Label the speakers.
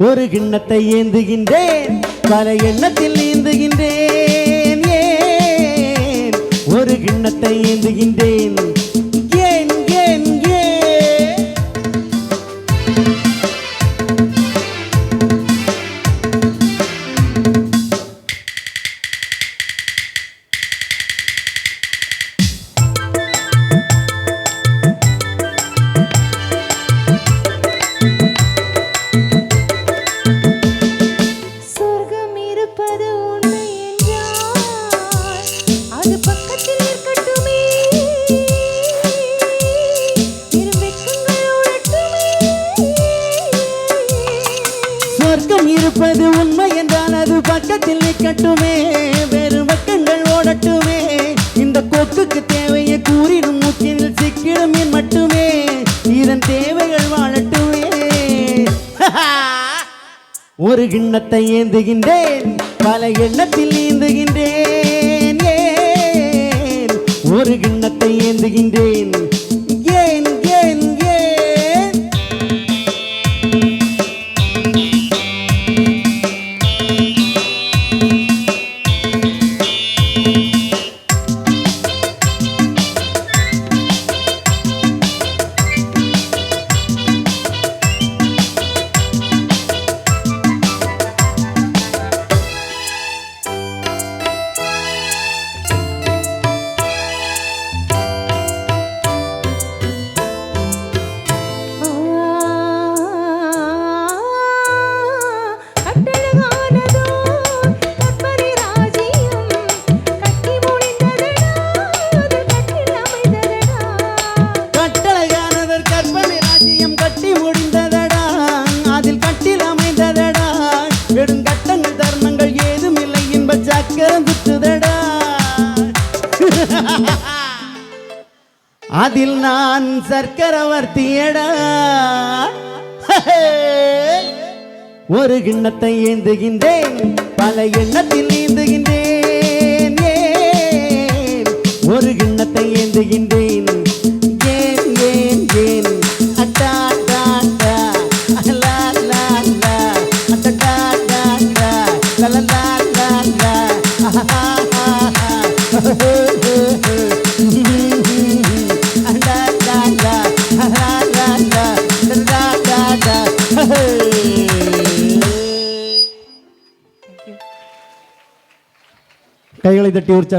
Speaker 1: ஒரு கிண்ணத்தை ஏந்துகின்றேன் பல எண்ணத்தில் ஏந்துகின்றேன் ஏன்? ஒரு கிண்ணத்தை ஏந்துகின்றேன்.
Speaker 2: இருப்பது உண்மை என்றால் அது பக்கத்தில்
Speaker 1: நிற்கட்டுமே. வேறு பக்கங்கள் ஓடட்டுமே. இந்த கொக்குக்கு தேவையை கூறிடும் மூக்கில் சிக்கிடும் என் மட்டுமே. இதன் தேவைகள் வாழட்டுமே. ஒரு கிண்ணத்தை ஏந்துகின்றேன் பல எண்ணத்தில் ஏந்துகின்றேன். ஏன்? ஒரு கிண்ணத்தை ஏந்துகின்றேன் சக்கரம் அதில் நான் சர்க்கரவர்த்தியடா ஒரு கிண்ணத்தை ஏந்துகின்றேன் பல எண்ணத்தில் நீந்துகின்றேன். കൈകൾ തട്ടി ഉച്ച